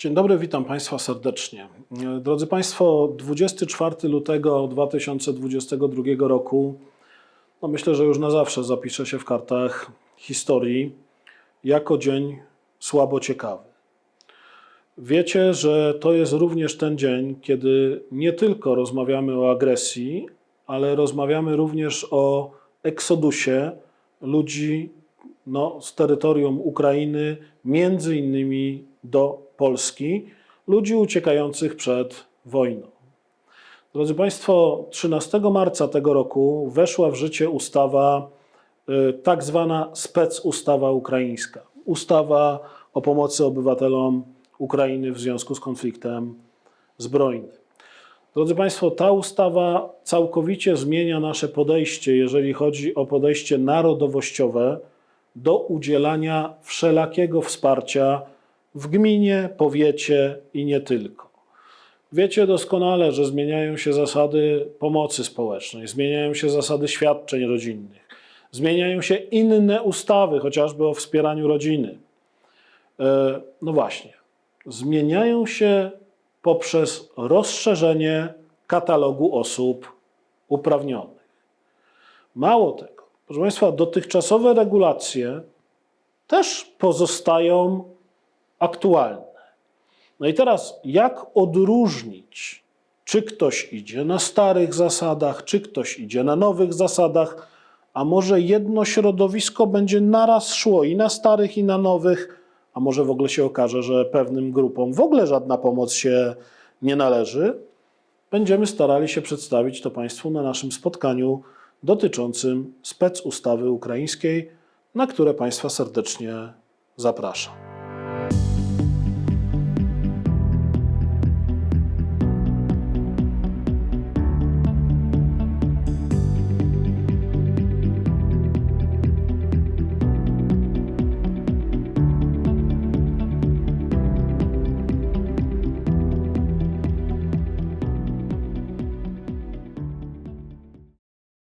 Dzień dobry, witam Państwa serdecznie. Drodzy Państwo, 24 lutego 2022 roku, no myślę, że już na zawsze zapisze się w kartach historii jako dzień słabo ciekawy. Wiecie, że to jest również ten dzień, kiedy nie tylko rozmawiamy o agresji, ale rozmawiamy również o eksodusie ludzi no, z terytorium Ukrainy, między innymi do Polski, ludzi uciekających przed wojną. Drodzy Państwo, 13 marca tego roku weszła w życie ustawa, y, tak zwana specustawa ukraińska. Ustawa o pomocy obywatelom Ukrainy w związku z konfliktem zbrojnym. Drodzy Państwo, ta ustawa całkowicie zmienia nasze podejście, jeżeli chodzi o podejście narodowościowe do udzielania wszelakiego wsparcia w gminie, powiecie i nie tylko. Wiecie doskonale, że zmieniają się zasady pomocy społecznej, zmieniają się zasady świadczeń rodzinnych, zmieniają się inne ustawy, chociażby o wspieraniu rodziny. E, No właśnie, zmieniają się poprzez rozszerzenie katalogu osób uprawnionych. Mało tego, proszę Państwa, dotychczasowe regulacje też pozostają aktualne. No i teraz, jak odróżnić, czy ktoś idzie na starych zasadach, czy ktoś idzie na nowych zasadach, a może jedno środowisko będzie naraz szło i na starych, i na nowych, a może w ogóle się okaże, że pewnym grupom w ogóle żadna pomoc się nie należy? Będziemy starali się przedstawić to Państwu na naszym spotkaniu dotyczącym specustawy ukraińskiej, na które Państwa serdecznie zapraszam.